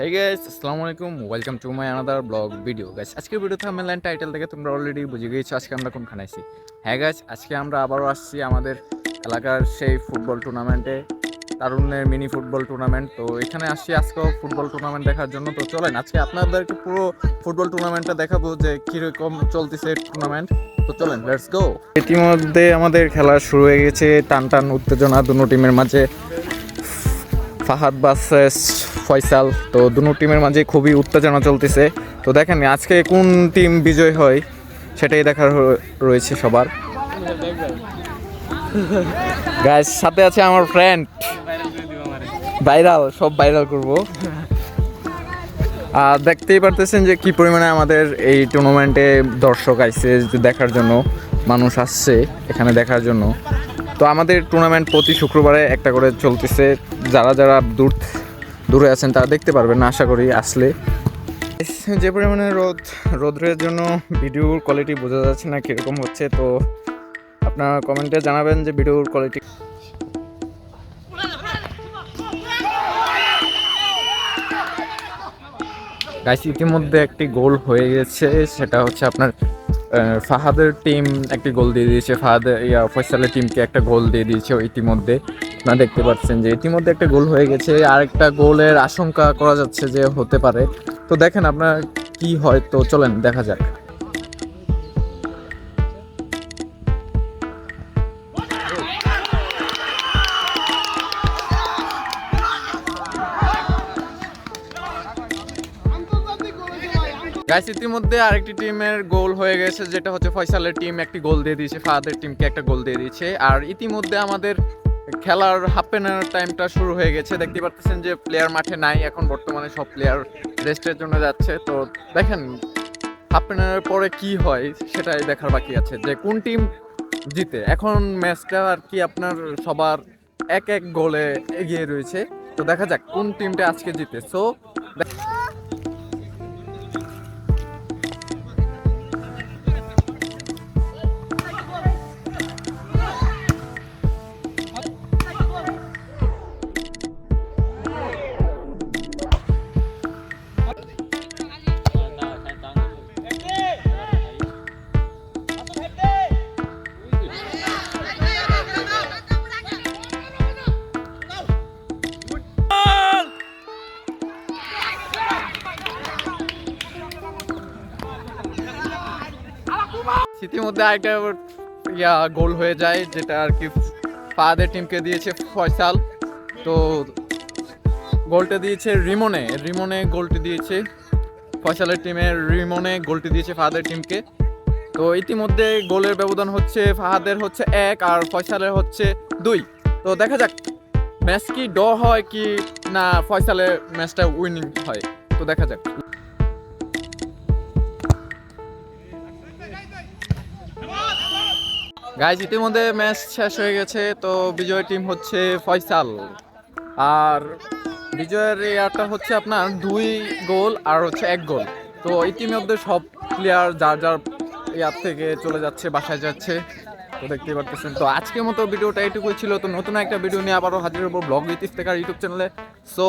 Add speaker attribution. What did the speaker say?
Speaker 1: হেই guys আসসালামু আলাইকুম welcome to my another vlog video guys আজকের ভিডিও থাম্বনেল টাইটেল থেকে তোমরা অলরেডি বুঝে গিয়েছো আজকে আমরা কোনখানে আছি। হ্যাঁ গাইস আজকে আমরা আবারও আসছি আমাদের এলাকার সেই ফুটবল টুর্নামেন্টে তারুণ্যের মিনি ফুটবল টুর্নামেন্ট তো এখানে আসছি আজকেও ফুটবল টুর্নামেন্ট দেখার জন্য। তো চলেন, আজকে আপনাদেরকে পুরো ফুটবল টুর্নামেন্টটা দেখাবো যে কীরকম চলতেছে টুর্নামেন্ট তো চলেন লেটস গো ইতিমধ্যে আমাদের খেলা শুরু হয়ে গেছে। টান টান উত্তেজনা দুটো টিমের মাঝে। ফাহাদ বাসেস, ফয়সাল। তো দুটো টিমের মাঝে খুবই উত্তেজনা চলতেছে। তো দেখেন, আজকে কোন টিম বিজয় হয়, সেটাই দেখার রয়েছে সবার। গাইস সাথে আছে আমার ফ্রেন্ড ভাইরাল সব ভাইরাল করব। আর দেখতেই পারতেছেন যে কি পরিমাণে আমাদের এই টুর্নামেন্টে দর্শক আইছে যে দেখার জন্য, মানুষ আসছে এখানে দেখার জন্য। তো আমাদের টুর্নামেন্ট প্রতি শুক্রবারে একটা করে চলতেছে। যারা যারা দূর, দূরে আছেন তারা দেখতে পারবেন, আশা করি আসলে। যে পরিমাণে রোদ রোদ্রের জন্য ভিডিওর কোয়ালিটি বোঝা যাচ্ছে না কীরকম হচ্ছে, তো আপনারা কমেন্টে জানাবেন যে ভিডিওর কোয়ালিটি গাইস ইতিমধ্যে একটি গোল হয়ে গেছে, সেটা হচ্ছে আপনার ফাহাদের টিম একটি গোল দিয়ে দিয়েছে। ফাহাদ ইয়া ফয়সালের টিমকে একটা গোল দিয়ে দিয়েছে ইতিমধ্যে। আপনারা দেখতে পাচ্ছেন যে ইতিমধ্যে একটা গোল হয়ে গেছে। আরেকটা গোলের আশঙ্কা করা যাচ্ছে যে হতে পারে। তো দেখেন আপনার কি হয়, তো চলেন, দেখা যাক। গাইস ইতিমধ্যে আরেকটি টিমের গোল হয়ে গেছে, যেটা হচ্ছে ফয়সালের টিম একটি গোল দিয়ে দিয়েছে, ফাহাদের টিমকে একটা গোল দিয়ে দিয়েছে। আর ইতিমধ্যে আমাদের খেলার হাফ এনার টাইমটা শুরু হয়ে গেছে। দেখতে পাচ্ছেন যে প্লেয়ার মাঠে নাই, এখন বর্তমানে সব প্লেয়ার রেস্টের জন্য যাচ্ছে। তো দেখেন হাফ এনারের পরে কি হয়, সেটাই দেখার বাকি আছে, যে কোন টিম জিতে। এখন ম্যাচটা আর কি আপনার সবার এক এক গোলে এগিয়ে রয়েছে। তো দেখা যাক কোন টিমটা আজকে জিতে। সো ইতিমধ্যে আরেকটা ইয়া গোল হয়ে যায়, যেটা আর কি ফাদের টিমকে দিয়েছে ফয়সাল। তো গোলটা দিয়েছে রিমনে রিমনে গোলটি দিয়েছে ফয়সালের টিমের রিমনে গোলটি দিয়েছে ফাহাদের টিমকে তো ইতিমধ্যে গোলের ব্যবধান হচ্ছে, ফাহাদের হচ্ছে এক আর ফয়সালের হচ্ছে দুই। তো দেখা যাক ম্যাচ কি ড হয় কি না, ফয়সালের ম্যাচটা উইনিং হয়। তো দেখা যাক। গাইজ ইতিমধ্যে ম্যাচ শেষ হয়ে গেছে, তো বিজয় টিম হচ্ছে ফয়সাল। আর বিজয়ের ইয়ারটা হচ্ছে আপনার দুই গোল আর হচ্ছে এক গোল। তো ইতিমধ্যে সব প্লেয়ার যার যার ইয়ার থেকে চলে যাচ্ছে, বাসায় যাচ্ছে, তো দেখতেই পারতেছেন। তো আজকের মতো ভিডিওটা এইটুকুই ছিল। তো নতুন একটা ভিডিও নিয়ে আবারও হাজির হব ব্লগ ইতিস ইউটিউব চ্যানেলে। সো